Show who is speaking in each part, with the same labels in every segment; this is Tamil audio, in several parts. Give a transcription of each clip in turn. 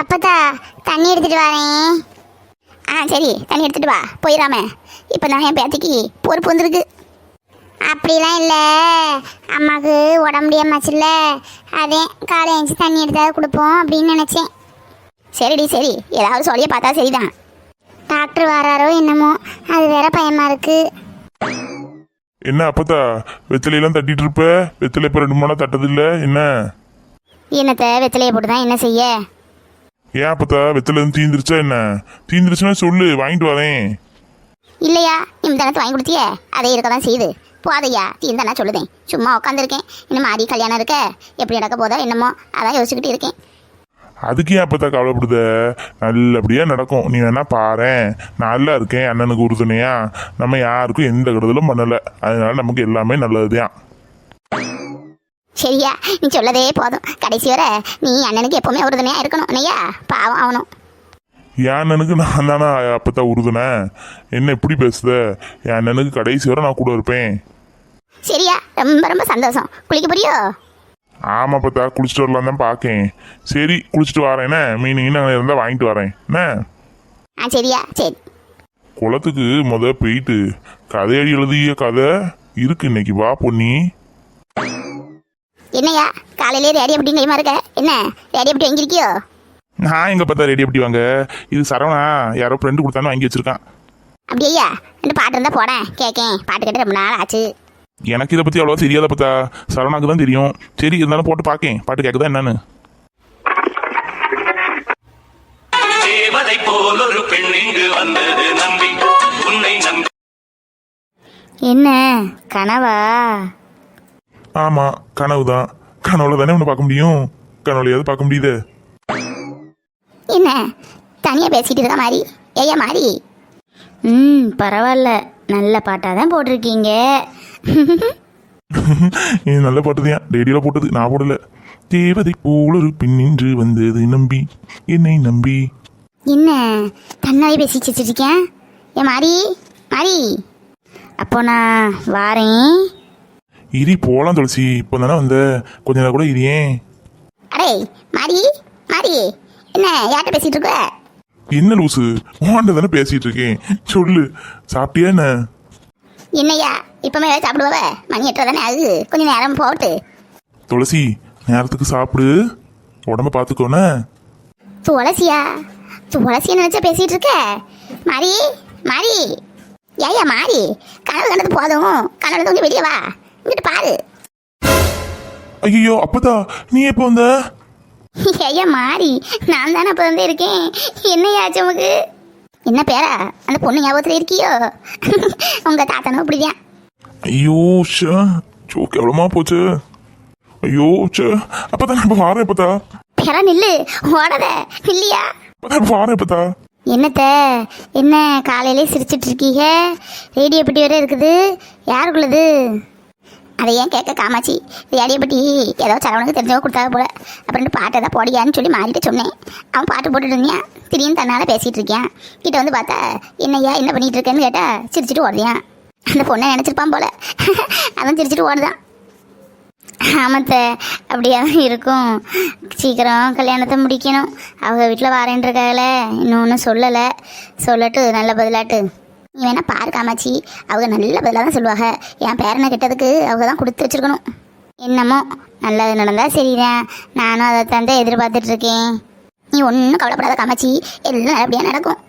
Speaker 1: அப்பதா தண்ணி எடுத்துட்டு வரேன் ஆ சரி தண்ணி எடுத்துட்டு வா. போயிடாம இப்போ நான் என் பேத்திக்கு பொறுப்பு வந்திருக்கு. அப்படிலாம் இல்லை. அம்மாவுக்கு உடம்பு முடியாமச்சுல்ல. அதே காலை எழுந்துச்சி தண்ணி எடுத்தாவது கொடுப்போம் அப்படின்னு நினச்சேன். சரிடி சரி. ஏதாவது சொல்லிய பார்த்தா சரிதான். டாக்டர் வராரோ என்னமோ. அது வேற பயமா இருக்கு.
Speaker 2: என்ன அப்பத்தா வெத்தலையெல்லாம் தட்டிட்டு இருப்ப? வெத்தலை இப்போ ரெண்டு மூணா தட்டது இல்ல என்ன?
Speaker 1: என்னத்தை வெத்தலையை போட்டு தான் என்ன செய்ய?
Speaker 2: ஏன் அப்பத்தா வெத்தலை எதுவும் தீந்துருச்சா என்ன? தீந்துருச்சுன்னா சொல்லு வாங்கிட்டு வரேன்.
Speaker 1: இல்லையா நிமிதானத்தை வாங்கி கொடுத்தியே? அதே இருக்க தான் செய்யுது போதையா தீர்ந்தா நான் சொல்லுதேன். சும்மா உட்காந்துருக்கேன் இன்னும் மாறி கல்யாணம் இருக்க? எப்படி நடக்க போதோ என்னமோ அதான் யோசிச்சுக்கிட்டு இருக்கேன்.
Speaker 2: அதுக்கு ஏன் அப்பத்தா கவலைப்படுத? நல்லபடியா நடக்கும். நீ வேணா பாரேன் நல்லா இருக்கேன் அண்ணனுக்கு உறுதுணையா. நம்ம யாருக்கும் எந்த கெடுதலும் பண்ணல. அதனால நமக்கு எல்லாமே நல்லதுதான்.
Speaker 1: சரியா நீ சொல்லதே போதும் கடைசி வரை நீ அண்ணனுக்கு எப்பவுமே உறுதுணையா இருக்கணும் இல்லையா பாவம் ஆகணும்
Speaker 2: என் அண்ணனுக்கு நான் தானே அப்பத்தா உறுதுணை என்ன இப்படி பேசுத என் அண்ணனுக்கு கடைசி வரை நான் கூட இருப்பேன்
Speaker 1: சரியா ரொம்ப ரொம்ப சந்தோஷம் குளிக்க புரியோ
Speaker 2: ஆமா அப்பத்தா குளிச்சுட்டு வரலாம் தான் பார்க்கேன் சரி குளிச்சுட்டு வரேன் என்ன மீன் அங்கே இருந்தால் வாங்கிட்டு வரேன் என்ன
Speaker 1: ஆ சரியா சரி
Speaker 2: குளத்துக்கு முத போயிட்டு கதையடி எழுதிய கதை இருக்கு இன்னைக்கு வா பொன்னி
Speaker 1: என்னையா காலையிலே ரேடியோ அப்படி கைமா இருக்க. என்ன? ரேடியோ அப்படி வாங்கியிருக்கியோ?
Speaker 2: நான் எங்க பார்த்தா ரெடி எப்படி வாங்க? இது சரவணா யாரோ ஃப்ரெண்டு கொடுத்தான்னு வாங்கி வச்சிருக்கான்.
Speaker 1: அப்படியா ரெண்டு பாட்டு இருந்தா போடேன் கேட்கேன் பாட்டு கேட்டு ரொம்ப நாள் ஆச்சு.
Speaker 2: எனக்கு இதை பத்தி அவ்வளோவா தெரியாத பார்த்தா சரவணாக்கு தான் தெரியும். சரி இருந்தாலும் போட்டு பார்க்கேன் பாட்டு கேட்குதா என்னன்னு?
Speaker 3: தேவதை போல் ஒரு பெண் இங்கு வந்தது நம்பி. உன்னை நம்பி.
Speaker 1: என்ன? கனவா?
Speaker 2: ஆமா கனவு தான் கனவுல தானே ஒன்று பார்க்க முடியும். கனவுலையாவது பார்க்க முடியுது.
Speaker 1: என்ன? தனியா பேசிட்டு இருக்க மாதிரி ஏயா மாதிரி ம் பரவாயில்ல. நல்ல பாட்டாக தான் போட்டிருக்கீங்க.
Speaker 2: இது நல்ல பாட்டு தான். ரேடியோவில் போட்டது. நான் போடல. தேவதை போல் ஒரு பெண் நின்று வந்தது. நம்பி. என்னை நம்பி.
Speaker 1: என்ன? தன்னாலே பேசி வச்சிருக்கேன் ஏ மாறி? மாறி? அப்போ நான் வாரேன்.
Speaker 2: இரி போலாம் துளசி. இப்போ தானே வந்த. கொஞ்ச நேரம் கூட இரியேன்
Speaker 1: அடே மாறி மாறி. என்ன யார்கிட்ட பேசிட்டு இருக்க?
Speaker 2: என்ன லூசு? உன்கிட்ட தானே பேசிட்டு இருக்கேன். சொல்லு. சாப்பிட்டியா என்ன?
Speaker 1: என்னய்யா இப்பவுமே ஏதாவது சாப்பிடுவ மணி எட்டரை தானே ஆகுது. கொஞ்சம் நேரம் போட்டு.
Speaker 2: துளசி நேரத்துக்கு சாப்பிடு. உடம்ப பார்த்துக்கோண்ணே
Speaker 1: துளசியா? துளசியை நினைச்சா பேசிட்டு இருக்க? மாறி மாறி. ஏயா மாறி. கனவு கண்டது போதும். கனவு கொஞ்சம் வெளியே வா. இங்கிட்டு பாரு.
Speaker 2: ஐயோ அப்பதா நீ எப்போ வந்த?
Speaker 1: ஐயா மாறி. நான் தானே அப்போ வந்து இருக்கேன். என்னையா ஆச்சு உமக்கு? என்ன பேரா? அந்த பொண்ணு ஞாபகத்தில் இருக்கியோ? உங்க தாத்தனும் அப்படிதான்
Speaker 2: ஐயோ ஷே சோ கேவலமா போச்சு. ஐயோ ச்சே. அப்பதான் நான் இப்போ வாரேன் அப்பதா.
Speaker 1: பேரா நில்லு. ஓடாத. இல்லையா
Speaker 2: அப்பதான் இப்போ வாரேன் அப்பதா.
Speaker 1: என்னத்த? என்ன காலையிலே சிரிச்சிட்டு இருக்கீங்க? ரேடியோ பெட்டி வேற இருக்குது. யாருக்குள்ளது? அதை ஏன் கேட்க காமாச்சி ரேடியோ பெட்டி ஏதோ சரவணுக்கு தெரிஞ்சவங்க கொடுத்தா போல. அப்படின்னு பாட்டு தான் போடியான்னு சொல்லி மாறிட்டு சொன்னேன். அவன் பாட்டு போட்டுட்டு இருந்தியான் திடீர்னு தன்னால் பேசிகிட்டு இருக்கான் கிட்ட வந்து பார்த்தா என்னய்யா என்ன பண்ணிகிட்டு இருக்கேன்னு கேட்டால் சிரிச்சிட்டு ஓடுதியான் அந்த பொண்ணை நினச்சிருப்பான் போல. அவன் சிரிச்சிட்டு ஓடுதான். ஆமாத்த அப்படியா இருக்கும். சீக்கிரம் கல்யாணத்தை முடிக்கணும். அவங்க வீட்டில் வரேன்றக்காகல இன்னும் ஒன்றும் சொல்லலை. சொல்லட்டு நல்ல பதிலாட்டு. நீ வேணா பாரு காமாச்சி அவங்க நல்ல பதிலாக தான் சொல்லுவாங்க. என் பேரனை கெட்டதுக்கு அவங்க தான் கொடுத்து வச்சிருக்கணும். என்னமோ நல்லது நடந்தால் சரிதான். நானும் அதை தந்தை எதிர்பார்த்துட்டு இருக்கேன். நீ ஒன்றும் கவலைப்படாத காமாச்சி எல்லாம் நல்லபடியாக நடக்கும்.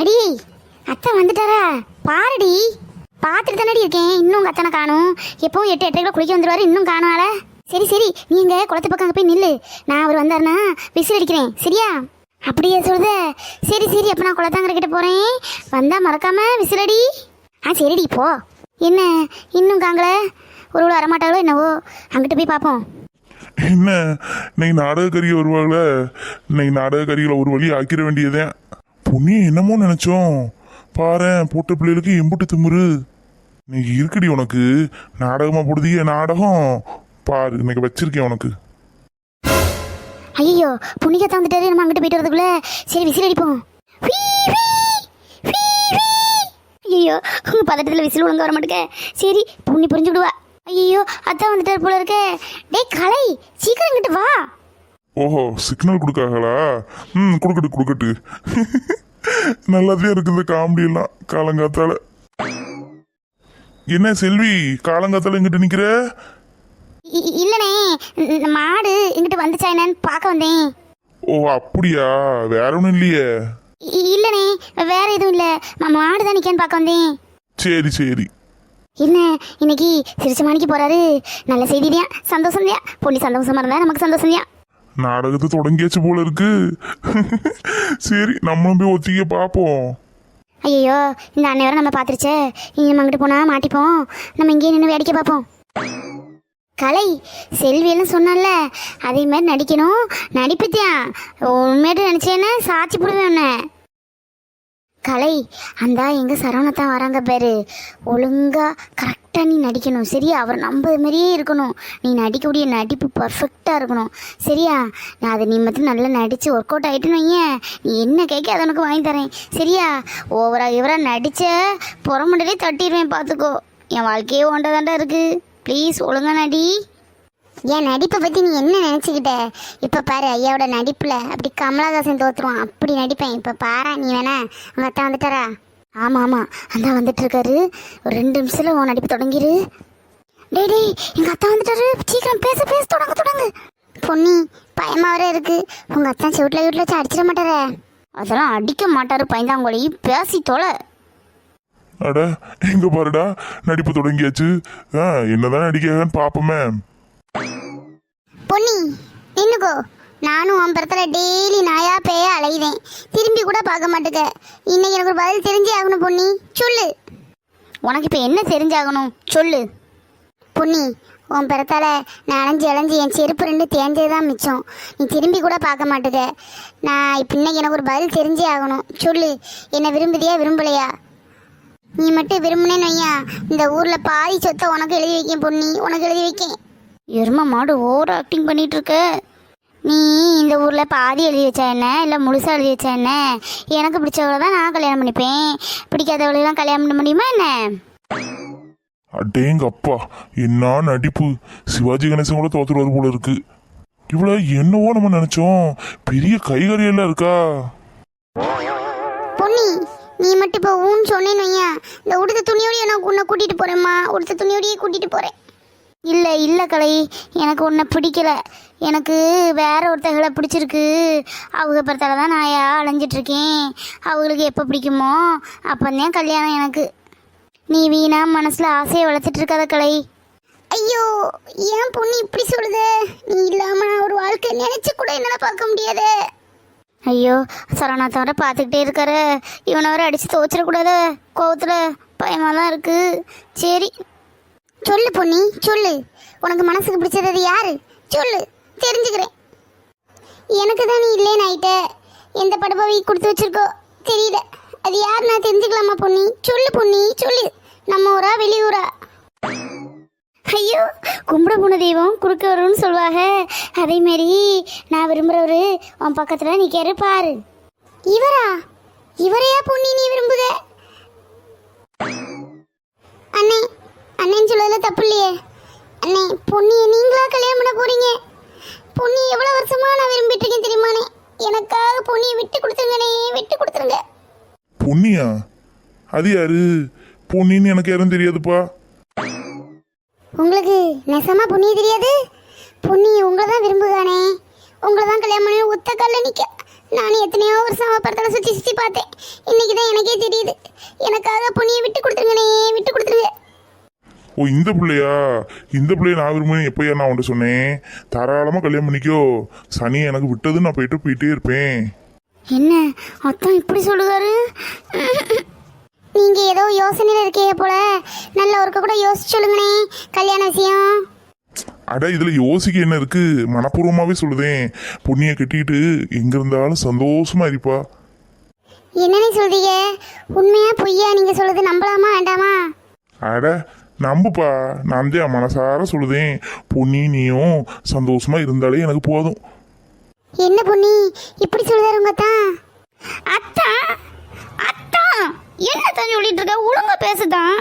Speaker 1: அடி அத்தை வந்துட்டாரா? பாருடி. பார்த்துட்டு தானடி இருக்கேன். இன்னும் அத்தனை காணும். எப்பவும் எட்டு எட்டரைக்குள்ள குளிக்க வந்துருவாரு. இன்னும் காணும் சரி சரி. நீங்க குளத்து பக்கம் அங்கே போய் நில்லு. நான் அவர் வந்தாருன்னா விசில் அடிக்கிறேன். சரியா? அப்படியே சொல்லுத. சரி சரி அப்போ நான் குளத்தாங்கரை கிட்ட போகிறேன் வந்தா மறக்காம விசிலடி ஆ சரிடி போ. என்ன இன்னும் காங்கள ஒரு உள்ள வரமாட்டாங்களோ என்னவோ? அங்கிட்ட போய் பார்ப்போம்
Speaker 2: என்ன? இன்னைக்கு நாடகக்கறியை வருவாங்கள இன்னைக்கு நாடகக்கறிகளை ஒரு வழி ஆக்கிட வேண்டியதே. புண்ணியம் என்னமோ நினைச்சோம். பாரு போட்ட பிள்ளைகளுக்கு எம்புட்டு திமுரு. இன்னைக்கு இருக்குடி உனக்கு. நாடகமாக போடுதிய நாடகம். பாரு இன்னைக்கு வச்சிருக்கேன் உனக்கு.
Speaker 1: ஐயோ புண்ணியத்தை வந்துட்டாரு நம்ம அங்கிட்டு போயிட்டு வரதுக்குள்ள. சரி விசில் அடிப்போம். ஐயோ உங்க பதட்டத்தில் விசில் ஒழுங்க வர மாட்டேங்க. சரி புண்ணி புரிஞ்சு விடுவா. ஐயோ அத்தான் வந்துட்டார் போல இருக்கே. டேய் கலை சீக்கிரம் இங்கிட்டு வா.
Speaker 2: ஓஹோ சிக்னல் கொடுக்காங்களா ம் கொடுக்கட்டு கொடுக்கட்டு. நல்லாதான் இருக்குது காமெடி எல்லாம் காலங்காத்தால. என்ன செல்வி காலங்காத்தால இங்கிட்டு நிக்கிற?
Speaker 1: இ- இ- இல்லனே இந்த மாடு இங்கிட்டு வந்துச்சா என்னன்னு பார்க்க வந்தேன்.
Speaker 2: ஓ அப்படியா? வேற ஒன்றும் இல்லையே.
Speaker 1: இ- இல்லனே வேற எதுவும் இல்ல. மாடு தான் நிக்கான்னு பார்க்க வந்தேன்.
Speaker 2: சரி சரி.
Speaker 1: என்ன இன்னைக்கு சிரிச்ச மணிக்கு போறாரு. நல்ல செய்தியா சந்தோஷம் தான் பொண்ணு சந்தோஷமா இருந்தா நமக்கு சந்தோஷம் தான்
Speaker 2: நாடகத்தை தொடங்கியாச்சு போல இருக்கு. சரி நம்மளும் போய் ஒத்திக்க பார்ப்போம்.
Speaker 1: ஐயோ இந்த அன்னை வரை நம்ம பார்த்துருச்சே. இனி நம்ம அங்கிட்டு போனா மாட்டிப்போம். நம்ம இங்கேயே நின்று வேடிக்கை பார்ப்போம். கலை. செல்வியெல்லாம் சொன்னல அதே மாதிரி நடிக்கணும். நடிப்புத்தியான் உண்மையிட்டு நினச்சேன்னா சாட்சி போடுவேன் உன்னை. கலை அந்த எங்கள் சரவணத்தான் வராங்க பேர். ஒழுங்கா கரெக்டாக நீ நடிக்கணும் சரியா? அவர் நம்பது மாதிரியே இருக்கணும். நீ நடிக்கக்கூடிய நடிப்பு பர்ஃபெக்டாக இருக்கணும் சரியா? நான் அதை நீ மட்டும் நல்லா நடித்து ஒர்க் அவுட் ஆகிட்டுன்னு வையேன். நீ என்ன கேட்க அதை உனக்கு வாங்கி தரேன் சரியா? ஓவராக இவராக நடித்த புறமுடலே தட்டிடுவேன் பார்த்துக்கோ. என் வாழ்க்கையே ஒன்றதாண்டா இருக்குது ப்ளீஸ் ஒழுங்கா நடி. என் நடிப்பை பற்றி நீ என்ன நினச்சிக்கிட்ட? இப்போ பாரு ஐயாவோட நடிப்பில் அப்படி கமலஹாசன் தோற்றுருவான் அப்படி நடிப்பேன். இப்போ பாரு நீ வேணா உங்கள் அத்தா வந்துட்டாரா? ஆமாம் ஆமாம் அதான் வந்துட்டு இருக்காரு ஒரு ரெண்டு நிமிஷத்தில் உன் நடிப்பு தொடங்கிரு. டே டேய் எங்கள் அத்தா வந்துட்டாரு. சீக்கிரம் பேச பேச தொடங்க தொடங்கு. பொன்னி பயமாக வேற இருக்கு. உங்கள் அத்தான் செவிட்டில் வீட்டில் வச்சு அடிச்சிட மாட்டாரே. அதெல்லாம் அடிக்க மாட்டார் பயந்தாங்கோலி பேசி தொலை.
Speaker 2: அட எங்க பாருடா நடிப்பு தொடங்கியாச்சு. ஆ என்னதான் நடிக்காங்கன்னு பாப்போமே.
Speaker 1: பொன்னி நின்னுக்கோ. நானும் உன் பிறத்தில் டெய்லி நாயா பேய அலையுதேன். திரும்பி கூட பார்க்க மாட்டேங்க இன்னைக்கு எனக்கு ஒரு பதில் தெரிஞ்சே ஆகணும் பொன்னி. சொல்லு. உனக்கு இப்போ என்ன தெரிஞ்சாகணும்? சொல்லு. பொன்னி உன் பிறத்தால நான் அலைஞ்சு அலைஞ்சு என் செருப்பு ரெண்டு தேஞ்சது தான் மிச்சம். நீ திரும்பி கூட பார்க்க மாட்டேங்க நான் இப்போ இன்னைக்கு எனக்கு ஒரு பதில் தெரிஞ்சே ஆகணும். சொல்லு. என்னை விரும்புதியா விரும்பலையா? நீ மட்டும் விரும்பினேன்னு ஐயா இந்த ஊரில் பாதி சொத்தை உனக்கு எழுதி வைக்கேன் பொன்னி. உனக்கு எழுதி வைக்கேன். எரும மாடு ஓவர் ஆக்டிங் பண்ணிட்டு இருக்க நீ இந்த ஊரில் பாதி எழுதி வச்சா என்ன? இல்லை முழுசாக எழுதி வச்சா என்ன? எனக்கு பிடிச்சவளை தான் நான் கல்யாணம் பண்ணிப்பேன். பிடிக்காதவளையெல்லாம் கல்யாணம் பண்ண முடியுமா என்ன?
Speaker 2: அடேங்க அப்பா என்ன நடிப்பு. சிவாஜி கணேசன் கூட தோத்துருவாரு போல இருக்கு. இவ்வளோ என்னவோ நம்ம நினைச்சோம். பெரிய கைகறியெல்லாம் இருக்கா?
Speaker 1: நீ மட்டும் இப்போ ஊன்னு சொன்னேன்னு வையா இந்த உடுத்த துணியோடய நான் உன்னை கூட்டிகிட்டு போகிறேம்மா உடுத்த துணியோடையே கூட்டிகிட்டு போகிறேன் இல்லை இல்லை கலை. எனக்கு உன்னை பிடிக்கல. எனக்கு வேற ஒருத்தகளை பிடிச்சிருக்கு. அவங்க பிறத்தால தான் நான் அலைஞ்சிட்ருக்கேன். அவங்களுக்கு எப்போ பிடிக்குமோ அப்போதான் கல்யாணம் எனக்கு. நீ வீணா மனசில் ஆசையை வளர்த்துட்ருக்காத கலை. ஐயோ ஏன் பொண்ணு இப்படி சொல்லுது? நீ இல்லாமல் நான் ஒரு வாழ்க்கை நினச்சி கூட என்னால் பார்க்க முடியாது. ஐயோ சரவணாத்த பார்த்துக்கிட்டே இருக்காரு. இவனை வர அடித்து துவச்சிடக்கூடாது. கோவத்தில் பயமாக தான் இருக்குது சரி சொல்லு பொன்னி சொல்லு. உனக்கு மனசுக்கு பிடிச்சது அது யாரு? சொல்லு தெரிஞ்சுக்கிறேன். எனக்கு தான் நீ இல்லைன்னு ஆயிட்ட. எந்த படப்பாவை கொடுத்து வச்சிருக்கோ? தெரியல. அது யார் நான் தெரிஞ்சுக்கலாமா பொன்னி? சொல்லு பொன்னி சொல்லு. நம்ம ஊரா வெளியூரா? ஐயோ கும்பிட போன தெய்வம் குறுக்க வரும்னு சொல்லுவாங்க அதே நான் விரும்புறவரு உன் பக்கத்துல நிக்காரு பாரு. இவரா? இவரையா பொன்னி நீ விரும்புத அண்ணே அண்ணன் சொல்லதுல தப்பு இல்லையே. அண்ணே பொன்னியை நீங்களா கல்யாணம் பண்ண போறீங்க? பொன்னி எவ்வளவு வருஷமா நான் விரும்பிட்டு இருக்கேன் தெரியுமாண்ணே எனக்காக பொன்னியை விட்டு கொடுத்துருங்கண்ணே விட்டு கொடுத்துருங்க.
Speaker 2: பொன்னியா அது யாரு? பொன்னின்னு எனக்கு யாரும் தெரியாதுப்பா.
Speaker 1: உங்களுக்கு நெசமா புண்ணிய தெரியாது? பொன்னி உங்களை தான் விரும்புகானே உங்களை தான் கல்யாணம் பண்ணி ஒத்த கல்ல நிக்க. நானும் எத்தனையோ வருஷம் படத்துல சுத்தி சுத்தி பார்த்தேன். இன்னைக்கு தான் எனக்கே தெரியுது. எனக்காக பொன்னியை விட்டு கொடுத்துருங்கண்ணே விட்டு கொடுத்துருங்க.
Speaker 2: ஓ இந்த பிள்ளையா? இந்த பிள்ளைய நான் விரும்புறேன் எப்பயா நான் உன்ட்ட சொன்னேன்? தாராளமாக கல்யாணம் பண்ணிக்கோ. சனி எனக்கு விட்டது நான் போயிட்டு போயிட்டே இருப்பேன்.
Speaker 1: என்ன? அத்தான் இப்படி சொல்லுதாரு? நீங்க ஏதோ யோசனையில இருக்கீங்க போல. நல்ல ஒருக்க கூட யோசிச்சு சொல்லுங்கண்ணே கல்யாண விஷயம்.
Speaker 2: அட இதுல யோசிக்க என்ன இருக்கு? மனப்பூர்வமாவே சொல்லுதேன் பொன்னியை கட்டிட்டு எங்க இருந்தாலும் சந்தோஷமா இருப்பா.
Speaker 1: என்னன்னு சொல்றீங்க? உண்மையா பொய்யா நீங்க சொல்றது நம்பலாமா வேண்டாமா?
Speaker 2: அட நம்புப்பா. நான் தான் மனசார சொல்லுதேன் பொன்னி நீயும் சந்தோஷமா இருந்தாலே எனக்கு போதும்.
Speaker 1: என்ன பொண்ணி? இப்படி சொல்லுதாரு உங்க அத்தான் அத்தா! அத்தா என்ன தான் சொல்லிட்டு இருக்க? ஒழுங்கா பேசுதான்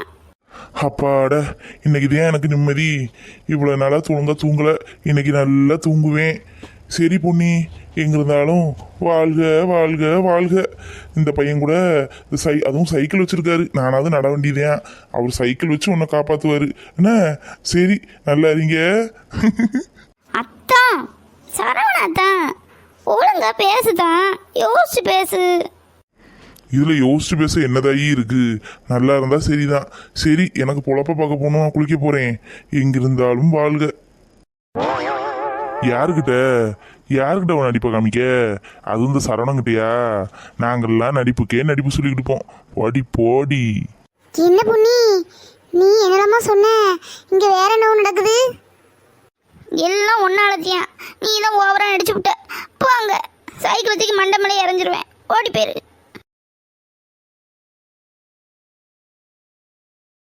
Speaker 2: அப்பாட இன்னைக்கு தான் எனக்கு நிம்மதி. இவ்வளோ நாளாக தூங்க தூங்கலை. இன்னைக்கு நல்லா தூங்குவேன். சரி பொன்னி எங்க இருந்தாலும் வாழ்க வாழ்க வாழ்க. இந்த பையன் கூட சை அதுவும் சைக்கிள் வச்சிருக்காரு. நானாவது நட வேண்டியதேன் அவர் சைக்கிள் வச்சு உன்னை காப்பாற்றுவார் என்ன? சரி நல்லா இருங்க.
Speaker 1: அத்தான் சரவண அத்தான் ஒழுங்கா பேசுதான் யோசிச்சு பேசு.
Speaker 2: இதில் யோசிச்சு பேச என்னதாகி இருக்கு? நல்லா இருந்தால் சரிதான். சரி எனக்கு பொழப்ப பார்க்க போகணும் நான் குளிக்க போறேன். எங்கிருந்தாலும் வாழ்க. யாருக்கிட்ட? யாருக்கிட்ட அவன் நடிப்பை காமிக்க? அது இந்த சரவணங்கிட்டயா நாங்கள்லாம் நடிப்புக்கே நடிப்பு சொல்லிக்கிட்டு இருப்போம். போடி போடி.
Speaker 1: என்ன பொண்ணி நீ என்னடாமா சொன்ன? இங்க வேற என்ன நடக்குது? எல்லாம் ஒன்னாலத்தியா. நீ தான் ஓவரா நடிச்சு விட்ட. போங்க. சைக்கிள் தூக்கி மண்டமலை இறஞ்சிருவேன் ஓடி போயிரு.